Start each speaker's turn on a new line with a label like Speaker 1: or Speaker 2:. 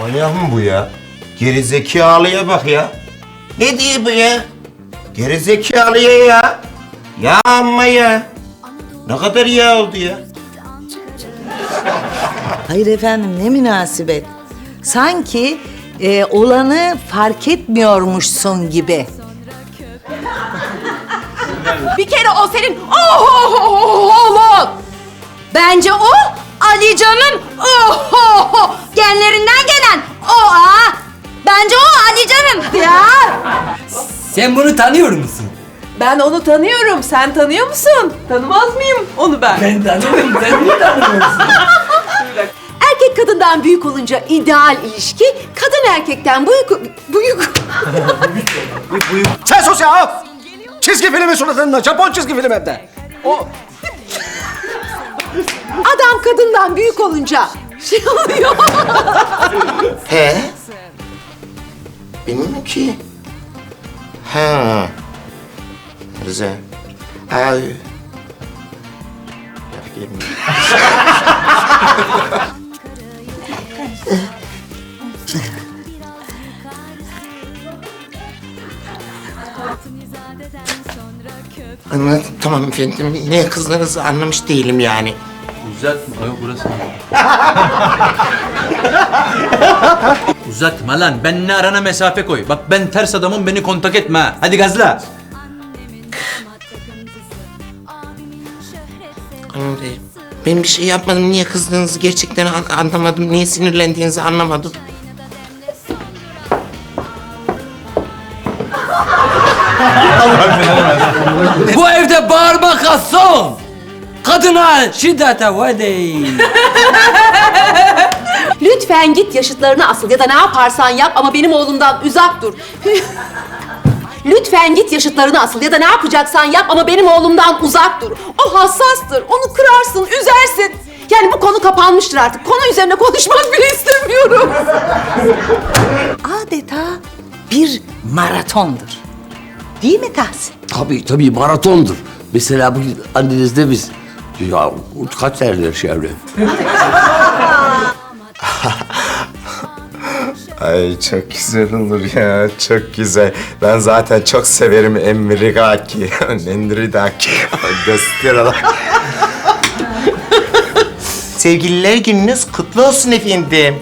Speaker 1: Manyak mı bu ya? Gerizekalıya bak ya. Ne diyor bu ya? Gerizekalıya ya. Ya amma ya. Ne kadar yağ oldu ya?
Speaker 2: Hayır efendim ne münasebet. Sanki e, olanı fark etmiyormuşsun gibi.
Speaker 3: Bir kere o senin oğlun. Bence o Alican'ın oho genlerinden gelen o. Bence o Alican'ın ya.
Speaker 4: Sen bunu tanıyor musun?
Speaker 5: Ben onu tanıyorum. Sen tanıyor musun? Tanımaz mıyım onu ben?
Speaker 4: Ben tanıyorum. Sen niye tanımıyorsun?
Speaker 5: Erkek kadından büyük olunca ideal ilişki, kadın erkekten büyük... büyük...
Speaker 6: Sen sus ya! Çizgi filmi suratında, Japon çizgi film hem de. O
Speaker 5: Adam kadından büyük olunca şey oluyor.
Speaker 1: Bilmiyorum ki. Ha. Güzel. Ay. Anladım. Tamam efendim. Ne kızdığınızı anlamış değilim yani.
Speaker 7: Uzatma. Ay, burası. Uzatma lan. Benimle arana mesafe koy. Bak ben ters adamım beni kontak etme ha. Hadi gazla.
Speaker 1: Anladım. Ben bir şey yapmadım. Niye kızdığınızı gerçekten an- anlamadım. Niye sinirlendiğinizi anlamadım.
Speaker 4: Bu evde bağırma kalsın. Kadına şiddete ve değil.
Speaker 5: Lütfen git yaşıtlarına asıl ya da ne yaparsan yap ama benim oğlumdan uzak dur. Lütfen git yaşıtlarına asıl ya da ne yapacaksan yap ama benim oğlumdan uzak dur. O hassastır, onu kırarsın, üzersin. Yani bu konu kapanmıştır artık. Konu üzerine konuşmak bile istemiyorum.
Speaker 2: Adeta bir maratondur. Değil mi Tahsin?
Speaker 8: Tabii tabii maratondur. Mesela bugün annenizde biz ya kaç senedir çevre.
Speaker 1: Ay çok güzel olur ya, çok güzel. Ben zaten çok severim Emrigaki, Nendridaki, Gösterala. Sevgililer gününüz kutlu olsun efendim.